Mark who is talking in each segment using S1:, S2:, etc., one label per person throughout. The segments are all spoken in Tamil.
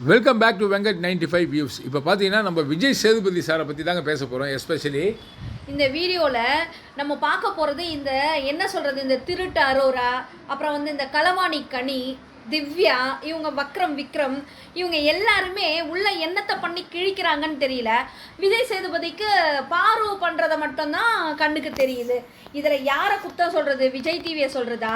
S1: Welcome back to Venkat ninety five views இப்போ பார்த்தீங்கன்னா நம்ம விஜய் சேதுபதி சாரை பற்றி தாங்க பேச போகிறோம் எஸ்பெஷலி
S2: இந்த வீடியோவில் நம்ம பார்க்க போகிறது இந்த என்ன சொல்கிறது இந்த திருட்டு அரோரா அப்புறம் வந்து இந்த களவாணி கனி திவ்யா இவங்க வக்ரம் விக்ரம் இவங்க எல்லாருமே உள்ள என்னத்தை பண்ணி கிழிக்கிறாங்கன்னு தெரியல. விஜய் சேதுபதிக்கு பாரு பண்ணுறதை மட்டும்தான் கண்ணுக்கு தெரியுது. இதில் யாரை குத்தம் சொல்கிறது விஜய் டிவியை சொல்கிறதா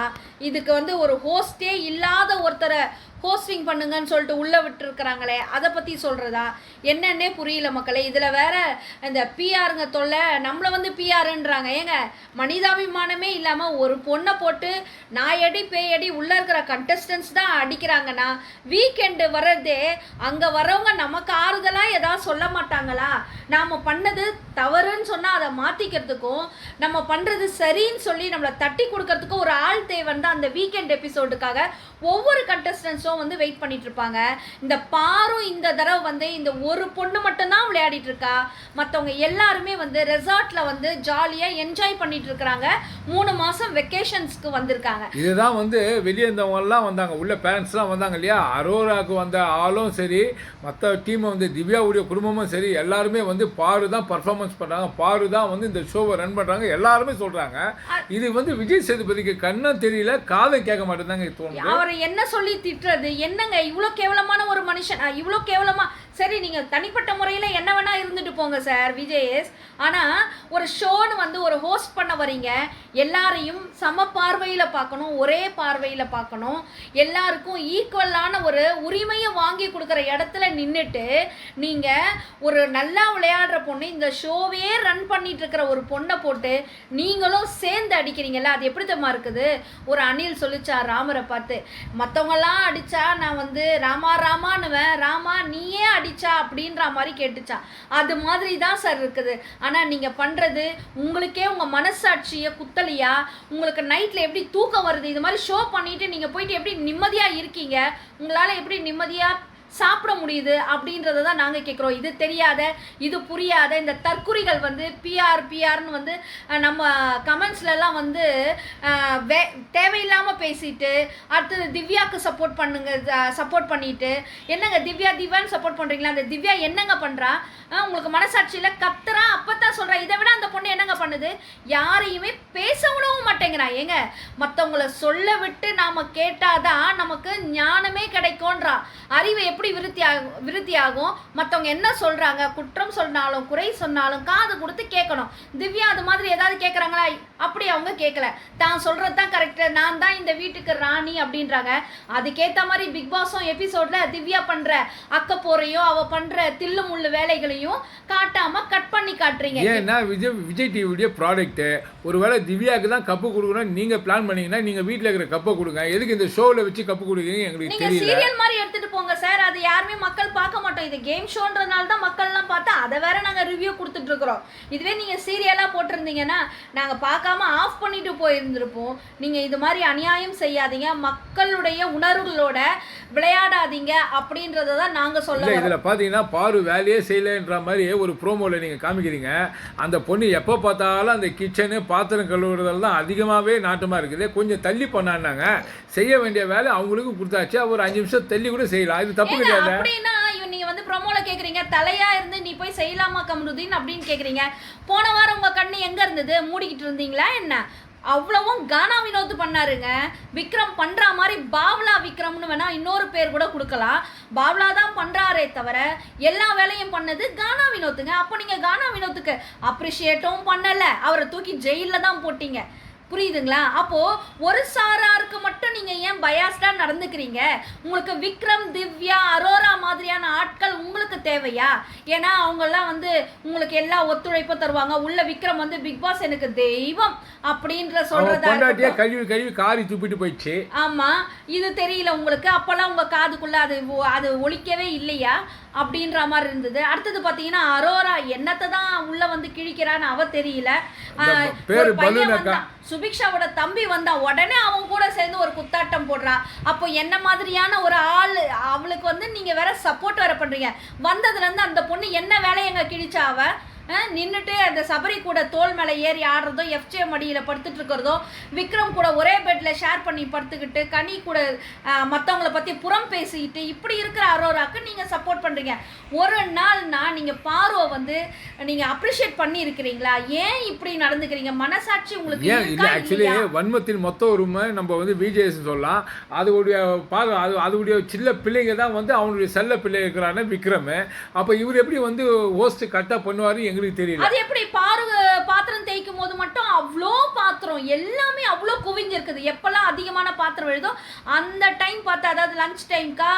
S2: இதுக்கு வந்து ஒரு ஹோஸ்டே இல்லாத ஒருத்தரை ஹோஸ்டிங் பண்ணுங்கன்னு சொல்லிட்டு உள்ளே விட்டுருக்குறாங்களே அதை பற்றி சொல்கிறதா என்னன்னே புரியல மக்களே. இதில் வேற இந்த பிஆருங்க தொல்லை நம்மளை வந்து பிஆருன்றாங்க ஏங்க மனிதாபிமானமே இல்லாமல் ஒரு பொண்ணை போட்டு நாயடி பேயடி உள்ளே இருக்கிற கண்டஸ்டன்ஸ் தான் அடிக்கிறாங்கன்னா வீக்கெண்டு வர்றதே அங்கே வரவங்க நமக்கு ஆறுதலாக ஏதாவது சொல்ல மாட்டாங்களா? நாம் பண்ணது தவறுன்னு சொன்னால் அதை மாற்றிக்கிறதுக்கும் நம்ம பண்ணுறது சரின்னு சொல்லி நம்மளை தட்டி கொடுக்கறதுக்கும் ஒரு ஆள் தேவை தான் அந்த வீக்கெண்ட் எபிசோடுக்காக ஒவ்வொரு கண்டஸ்டன்ஸும் வந்து வெயிட் பண்ணிட்டு இருப்பாங்க இந்த பாரும் இந்த தடவை வந்து இந்த ஒரு பொண்ணு மட்டும்தான் விளையாடிட்டு இருக்கா மற்றவங்க எல்லாருமே வந்து ரெசார்ட்ல வந்து ஜாலியாக என்ஜாய் பண்ணிட்டு இருக்கிறாங்க மூணு மாதம் வெக்கேஷன்ஸ்க்கு வந்திருக்காங்க.
S1: இதுதான் வந்து வெளியே இருந்தவங்கலாம் வந்தாங்க. உள்ள பேரண்ட்ஸ்லாம் வந்தாங்க இல்லையா? அரோராவுக்கு வந்த ஆளும் சரி மற்ற டீமை வந்து திவ்யாவுடைய குடும்பமும் சரி எல்லாருமே வந்து பாரு தான் பர்ஃபார்மன்ஸ் பண்ணுறாங்க பாரு தான் வந்து இந்த ஷோவை ரன் பண்ணுறாங்க எல்லாருமே சொல்கிறாங்க இது வந்து விஜய் சேதுபதிக்கு கண்ணும் தெரியல காதை கேட்க மாட்டேதாங்க தோணுது.
S2: அவரை என்ன சொல்லி திட்டுறது? என்னங்க? இவ்வளோ கேவலமான ஒரு மனுஷன். இவ்வளோ கேவலமாக சரி நீங்கள் தனிப்பட்ட முறையில் என்ன வேணால் இருந்துட்டு போங்க சார் விஜயஸ் ஆனால் ஒரு ஷோன்னு வந்து ஒரு ஹோஸ்ட் பண்ண வரீங்க எல்லாரையும் சம பார்வையில் பார்க்கணும் ஒரே பார்வையில் பார்க்கணும். எல்லாருக்கும் ஈக்குவலான ஒரு உரிமையை வாங்கி கொடுக்குற இடத்துல நின்றுட்டு நீங்கள் ஒரு நல்லா விளையாடுற பொண்ணு இந்த ஷோவே ரன் பண்ணிட்டு இருக்கிற ஒரு பொண்ணை போட்டு நீங்களும் சேர்ந்து அடிக்கிறீங்கல்ல? அது எப்படி தம்மா இருக்குது? ஒரு அணில் சொல்லிச்சா ராமரை பார்த்து. மற்றவங்கெல்லாம் அடிச்சு நான் வந்து ராமா ராமான்னுவேன். ராமா நீயே அடிச்சா அப்படின்ற மாதிரி கேட்டுச்சா. அது மாதிரி தான் சார் இருக்குது. ஆனால் நீங்கள் பண்ணுறது உங்களுக்கே உங்கள் மனசாட்சியை குத்தலையா? உங்களுக்கு நைட்டில் எப்படி தூக்கம் வருது? இது மாதிரி ஷோ பண்ணிட்டு நீங்கள் போயிட்டு எப்படி நிம்மதியாக இருக்கீங்க? உங்களால் எப்படி நிம்மதியாக சாப்பிட முடியுது அப்படின்றத தான் நாங்கள் கேட்குறோம் இது தெரியாத இது புரியாத இந்த தற்குறிகள் வந்து பிஆர் பிஆர்னு வந்து நம்ம கமெண்ட்ஸ்லலாம் வந்து வே தேவையில்லாமல் பேசிட்டு அடுத்தது திவ்யாவுக்கு சப்போர்ட் பண்ணுங்க சப்போர்ட் பண்ணிட்டு என்னங்க திவ்யா திவ்யான்னு சப்போர்ட் பண்ணுறீங்களா அந்த திவ்யா என்னங்க பண்ணுறா உங்களுக்கு மனசாட்சியில் கத்துறா அப்போ தான் சொல்கிறா இதை விட அந்த பொண்ணு என்னங்க பண்ணுது? யாரையுமே பேச விடவும் மாட்டேங்கிறா ஏங்க மற்றவங்கள சொல்ல விட்டு நாம் கேட்டாதான் நமக்கு ஞானமே கிடைக்கும்ன்றா. அறிவை எப்படி விருத்தி ஆகும் விருத்தி ஆகும்? மற்றவங்க என்ன சொல்கிறாங்க குற்றம் சொன்னாலும் குறை சொன்னாலும் காது கொடுத்து கேட்கணும். திவ்யா அது மாதிரி ஏதாவது கேட்குறாங்களா அப்படி அவங்க கேட்கல தான் சொல்கிறது தான் கரெக்டு நான் தான் இந்த வீட்டுக்கு ராணி அப்படின்றாங்க. அதுக்கேற்ற மாதிரி பிக் பாஸும் எபிசோடில் திவ்யா பண்ணுற அக்க போறையும் அவள் பண்ணுற தில்லு முள்ளு வேலைகளையும் காட்டாமல் கட் பண்ணி காட்டுறீங்க.
S1: ஏன்னா விஜய் விஜய் டிவியுடைய ப்ராடக்ட்டு ஒருவேளை திவ்யாவுக்கு தான் கப்பு கொடுக்கணும் நீங்கள் பிளான் பண்ணீங்கன்னா நீங்கள் வீட்டில் இருக்கிற கப்பை கொடுங்க. எதுக்கு இந்த ஷோவில் வச்சு கப்பு கொடுக்குறீங்க எங்களுக்கு
S2: நீங்க
S1: தெரியல.
S2: சீரியல் மாதிரி எடுத்துட்டு போங்க சார் அது யாருமே மக்கள் பார்க்க மாட்டோம். இது கேம் ஷோன்றதுனால தான் மக்கள்லாம் பார்த்தா அதை வேற நாங்க ரிவ்யூ கொடுத்துட்டு இருக்கிறோம். இதுவே நீங்க சீரியலா போட்டிருந்தீங்கன்னா நாங்க பார்க்காம ஆஃப் பண்ணிட்டு போயிருந்திருப்போம். நீங்க இது மாதிரி அநியாயம் செய்யாதீங்க. மக்களுடைய உணர்வுகளோட விளையாடாதீங்க அப்படின்றத தான் நாங்க சொல்ல
S1: இல்லை
S2: வரோம்.
S1: இதில் பார்த்தீங்கன்னா பாரு வேலையே செய்யலைன்ற மாதிரி ஒரு ப்ரோமோவில் நீங்கள் காமிக்கிறீங்க. அந்த பொண்ணு எப்போ பார்த்தாலும் அந்த கிச்சனு பாத்திரம் கழுவுறதுல தான் அதிகமாகவே நாட்டமாக இருக்குது. கொஞ்சம் தள்ளி பண்ணான்னாங்க செய்ய வேண்டிய வேலை அவங்களுக்கும் கொடுத்தாச்சு. ஒரு அஞ்சு நிமிஷம் தள்ளி கூட செய்யலாம். இது தப்பு கிடையாது
S2: நீங்க வந்து ப்ரோமோல கேக்குறீங்க. தலையா இருந்து நீ போய் செய்யலாமா கமருதீன் அப்படின்னு கேக்குறீங்க. போன வாரம் உங்க கண்ணு எங்க இருந்தது? மூடிக்கிட்டு இருந்தீங்களா என்ன? அவ்வளவும் கானா வினோத் பண்ணாருங்க. விக்ரம் பண்ற மாதிரி பாவ்லா விக்ரம்னு வேணா இன்னொரு பேர் கூட கொடுக்கலாம். பாவ்லா தான் பண்றாரே தவிர எல்லா வேலையும் பண்ணது கானா வினோத்துங்க. அப்போ நீங்க கானா வினோத்துக்கு அப்ரிஷியேட்டும் பண்ணலை. அவரை தூக்கி ஜெயிலில் தான் போட்டீங்க. புரியுதுங்களா? அப்போ ஒரு சாராருக்கு மட்டும் நீங்க ஏன் பயாஸ்டாக நடந்துக்கிறீங்க? உங்களுக்கு விக்ரம் திவ்யா அரோரா மாதிரியான ஆட்கள் உங்களுக்கு தேவையா? ஏன்னா அவங்கெல்லாம் வந்து உங்களுக்கு எல்லா ஒத்துழைப்பும் தருவாங்க. உள்ள விக்ரம் வந்து பிக் பாஸ் எனக்கு தெய்வம் அப்படின்ற சொல்றதா.
S1: கழுவி கழுவி காரி துப்பிட்டு போயிடுச்சு.
S2: ஆமா இது தெரியல உங்களுக்கு. அப்பெல்லாம் உங்க காதுக்குள்ள அது அது ஒலிக்கவே இல்லையா? அப்படின்ற மாதிரி இருந்தது. அடுத்தது பாத்தீங்கன்னா அரோரா என்னத்தை தான் உள்ள வந்து கிழிக்கிறான்னு அவ தெரியல. ஒரு பையன். வந்தான். சுபிக்ஷாவோட தம்பி வந்தா உடனே அவன் கூட சேர்ந்து ஒரு குத்தாட்டம் போடுறா. அப்போ என்ன மாதிரியான ஒரு ஆள் அவளுக்கு வந்து நீங்க வேற சப்போர்ட் வேற பண்றீங்க. வந்ததுல இருந்து அந்த பொண்ணு என்ன வேலையை எங்க கிழிச்சா அவ? நின்றுட்டு அந்த சபரி கூட தோல் மேலே ஏறி ஆடுறதோ எஃப்ஜே மடியில் படுத்துட்டு இருக்கிறதோ விக்ரம் கூட ஒரே பெட்டில் ஷேர் பண்ணி படுத்துக்கிட்டு கனி கூட மற்றவங்கள பற்றி புறம் பேசிக்கிட்டு இப்படி இருக்கிற அரோராக்கு நீங்கள் சப்போர்ட் பண்ணுறீங்க ஒரு நாள்னா நீங்கள் பார்வை வந்து நீங்கள் அப்ரிஷியேட் பண்ணி இருக்கிறீங்களா ஏன் இப்படி நடந்துக்கிறீங்க? மனசாட்சி உங்களுக்கு
S1: இல்லை ஆக்சுவலி? வன்மத்தின் மொத்த உரிமை நம்ம வந்து விஜேஎஸ் சொல்லலாம். அதோடைய பா அது அதோடைய சின்ன பிள்ளைங்க தான் வந்து அவனுடைய செல்ல பிள்ளை இருக்கிறான விக்ரம். அப்போ இவர் எப்படி வந்து ஹோஸ்ட் கரெக்டாக பண்ணுவாரு? எங்களுக்கு தெரியல.
S2: அது எப்படி பாரு பாத்திரம் தேய்க்கும் போது மட்டும் அவ்வளோ பாத்திரம் எல்லாமே அவ்வளோ குவிஞ்சிருக்குது எப்பெல்லாம் அதிகமான பாத்திரம் விழுதோ அந்த டைம் பார்த்து அதாவது லஞ்ச் டைம்க்கா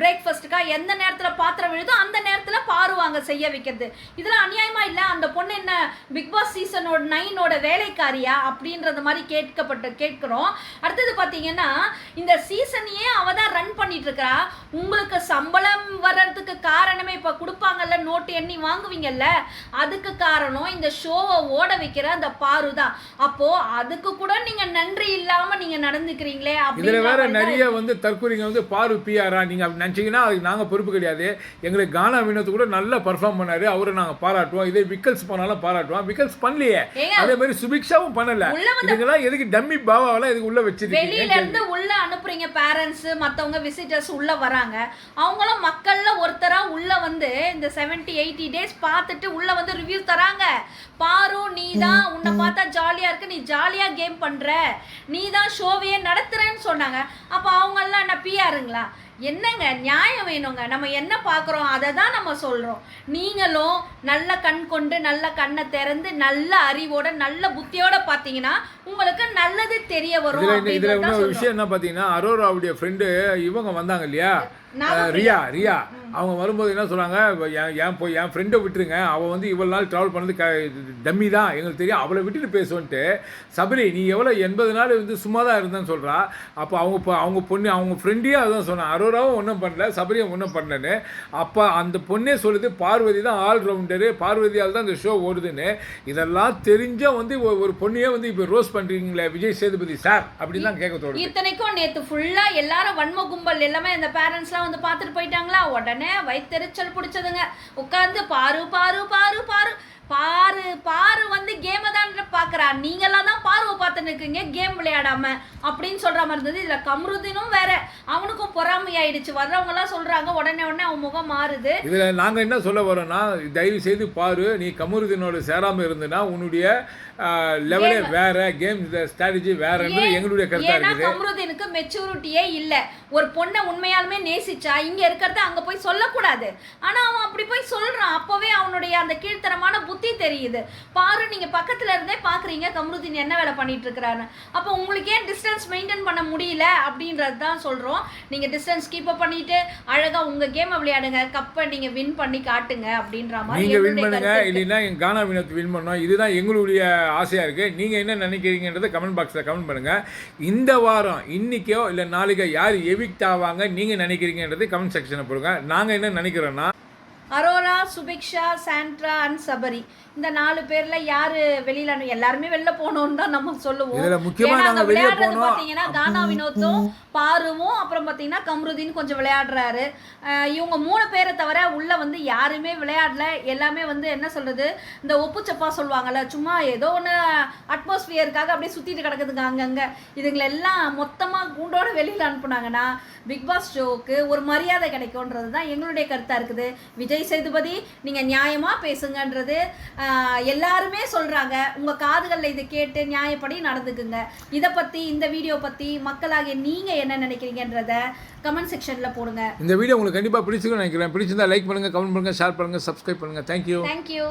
S2: பிரேக்ஃபாஸ்ட்டுக்கா எந்த நேரத்தில் பாத்திரம் விழுதோ அந்த நேரத்தில் பாருவாங்க செய்ய வைக்கிறது. இதெல்லாம் அநியாயமா இல்லை. அந்த பொண்ணு என்ன பிக் பாஸ் சீசனோட நைனோட வேலைக்காரியா அப்படின்றது மாதிரி கேட்கப்பட்டு கேட்குறோம். அடுத்தது பார்த்தீங்கன்னா இந்த சீசனையே அவ தான் ரன் பண்ணிட்டு இருக்கிறா. உங்களுக்கு சம்பளம் வர்றதுக்கு காரணமே இப்போ கொடுப்பாங்கல்ல நோட்டு எண்ணி வாங்குவீங்கல்ல? அதுக்கு காரணம் இந்த ஷோவை ஓட வைக்கிற அந்த பாரு தான் அப்போ அதுக்கு கூட நீங்க நன்றி இல்லாம நீங்க நடந்துக்கிறீங்களே
S1: இதுல வேற நிறைய வந்து தற்கூரிங்க வந்து பாரு பிஆரா நீங்க அப்படி நினைச்சீங்கன்னா அதுக்கு நாங்க பொறுப்பு கிடையாது. எங்களுக்கு கானா வினோத் கூட நல்லா பர்ஃபார்ம் பண்ணாரு. அவரை நாங்க பாராட்டுவோம். இதே விக்கல்ஸ் பண்ணாலும் பாராட்டுவோம். விக்கல்ஸ் பண்ணலையே. அதே மாதிரி சுபிக்ஷாவும் பண்ணல. இதுக்கெல்லாம் எதுக்கு டம்மி பாவாவெல்லாம் இதுக்கு உள்ள
S2: வெளியில
S1: வச்சிருக்கீங்க
S2: இருந்து உள்ள அனுப்புறீங்க பேரண்ட்ஸ் மத்தவங்க விசிட்டர்ஸ் உள்ள வராங்க. அவங்களும் மக்கள்ல ஒருத்தரா உள்ள வந்து இந்த 70 எயிட்டி டேஸ் பார்த்துட்டு உள்ள வந்து ரிவ்யூ தராங்க. பாரு நீ தான் உன்னை பார்த்தா ஜாலியா இருக்கு. நீ ஜாலியா கேம் பண்ற. நீ தான் ஷோவையே நடத்துறேன்னு சொன்னாங்க. அப்ப அவங்க எல்லாம் என்ன பிஆருங்களா என்னங்க நியாயம் வேணுங்க. நம்ம என்ன பார்க்குறோம் அதை தான் நம்ம சொல்கிறோம் நீங்களும் நல்ல கண் கொண்டு நல்ல கண்ணை திறந்து நல்ல அறிவோட நல்ல புத்தியோட பார்த்தீங்கன்னா உங்களுக்கு நல்லது தெரிய வரும்
S1: இதுல. விஷயம் என்ன பார்த்தீங்கன்னா அரோராவுடைய ஃப்ரெண்டு இவங்க வந்தாங்க இல்லையா? ரியா ரியா. அவங்க வரும்போது என்ன சொன்னாங்க என் போய் என் ஃப்ரெண்டை விட்டுருங்க. அவள் வந்து இவ்வளோ நாள் ட்ராவல் பண்ணது க டம்மி தான். எங்களுக்கு தெரியும். அவளை விட்டுட்டு பேசுவோன்ட்டு. சபரி நீ எவ்வளோ எண்பது நாள் வந்து சும்மா தான் இருந்தேன்னு சொல்கிறா அப்போ அவங்க பொ- அவங்க பொண்ணு அவங்க ஃப்ரெண்டையே அதுதான் சொன்னான் அரோராவும் ஒன்றும் பண்ணல சபரியும் ஒன்றும் பண்ணலன்னு. அப்போ அந்த பொண்ணே சொல்லுது பார்வதி தான் ஆல் ரவுண்டரு பார்வதியால் தான் இந்த ஷோ ஓடுதுன்னு. இதெல்லாம் தெரிஞ்ச வந்து ஒரு பொண்ணையே வந்து இப்போ ரோஸ் பண்ணுறீங்களே விஜய் சேதுபதி சார் அப்படின்னு தான் கேட்க தோணுது.
S2: இத்தனைக்கும் நேத்து ஃபுல்லா எல்லாரும் வன்ம கும்பல் எல்லாமே இந்த பேரண்ட்ஸ்லாம் வந்து பார்த்துட்டு போயிட்டாங்களா? உடனே வயித்தெரிச்சல் பிடிச்சதுங்க. உட்காந்து பாரு பாரு பாரு பாரு. பாரு பாரு வந்து கேமை தான் பார்க்குறா நீங்களாம் தான் பார்வை பார்த்துன்னு இருக்கீங்க கேம் விளையாடாம. அப்படின்னு சொல்ற மாதிரி இருந்தது. இதுல கம்ருதீனும் வேற. அவனுக்கும் பொறாமை ஆயிடுச்சு வர்றவங்க எல்லாம் சொல்றாங்க உடனே உடனே அவன் முகம் மாறுது.
S1: இதில் நாங்கள் என்ன சொல்ல வரோம்னா தயவு செய்து பாரு நீ கமருதீனோட சேராமல் இருந்தனா உன்னுடைய லெவலே வேற கேம் ஸ்ட்ராட்டஜி வேறன்றது
S2: ஏன்?
S1: எங்களுடைய கருத்தாக இருக்குது.
S2: கம்ருதீனுக்கு மெச்சூரிட்டியே இல்ல. ஒரு பொண்ணை உண்மையாலுமே நேசிச்சா இங்க இருக்கிறத அங்க போய் சொல்லக்கூடாது. ஆனா அவன் அப்படி போய் சொல்றான். அப்பவே அவனுடைய அந்த கீழ்த்தரமான புத்தி தெரியுது. பாரு நீங்க பக்கத்துல இருந்தே பாக்குறீங்க கம்ருதீன் என்ன வேலை பண்ணிட்டு இருக்கிறாரு அப்போ உங்களுக்கு ஏன் டிஸ்டன்ஸ் மெயின்டைன் பண்ண முடியல அப்படின்றது தான் சொல்றோம். நீங்க டிஸ்டன்ஸ் கீப் அப் பண்ணிட்டு அழகா உங்க கேமை விளையாடுங்க கப்பை நீங்க வின் பண்ணி காட்டுங்க அப்படின்ற மாதிரி
S1: நீங்கள் வின் பண்ணுங்க. இல்லைன்னா எங்கள் கானா வினோத் வின் பண்ணோம். இதுதான் எங்களுடைய ஆசையாக இருக்குது நீங்கள் என்ன நினைக்கிறீங்கன்றதை கமெண்ட் பாக்ஸில் கமெண்ட் பண்ணுங்கள் இந்த வாரம் இன்னைக்கோ இல்லை நாளைக்கோ யார் எவிக்ட் ஆவாங்க நீங்கள் நினைக்கிறீங்கன்றது கமெண்ட் செக்ஷனில் போடுங்க. நாங்கள் என்ன நினைக்கிறோன்னா
S2: அரோரா சுபிக்ஷா சாண்ட்ரா அண்ட் சபரி. இந்த நாலு பேர்ல யாரு வெளியில எல்லாருமே வெளில போகணும்னு தான் நம்ம சொல்லுவோம். விளையாடுறது. பாத்தீங்கன்னா கானா வினோத்தும் பாருவும் அப்புறம் பாத்தீங்கன்னா கம்ருதீன் கொஞ்சம் விளையாடுறாரு. இவங்க மூணு பேரை தவிர உள்ள வந்து யாருமே விளையாடல. எல்லாமே வந்து என்ன சொல்றது? இந்த ஒப்புச்சப்பா சொல்லுவாங்கல்ல சும்மா ஏதோ ஒன்று அட்மாஸ்பியருக்காக அப்படியே சுத்திட்டு கிடக்குதுங்க அங்கங்க. இதுங்களை எல்லாம் மொத்தமா கூண்டோட வெளியில அனுப்புனாங்கன்னா பிக் பாஸ் ஷோவுக்கு ஒரு மரியாதை கிடைக்கும்ன்றது தான் எங்களுடைய கருத்தா இருக்குது. விஜய் சேதுபதி நீங்க நியாயமா பேசுங்கன்றது எல்லாருமே சொல்றாங்க. உங்க காதுகள்ல இதை கேட்டு நியாயப்படி நடந்துக்குங்க. இதை பத்தி இந்த வீடியோ பத்தி மக்களாகிய நீங்க என்ன நினைக்கிறீங்கன்றத கமெண்ட் செக்ஷன்ல போடுங்க.
S1: இந்த வீடியோ உங்களுக்கு கண்டிப்பாக பிடிச்சிருக்கும்னு நினைக்கிறேன். பிடிச்சிருந்தா லைக் பண்ணுங்கள் கமெண்ட் பண்ணுங்கள் ஷேர் பண்ணுங்கள் சப்ஸ்கிரைப் பண்ணுங்கள் தேங்க்யூ
S2: தேங்க்யூ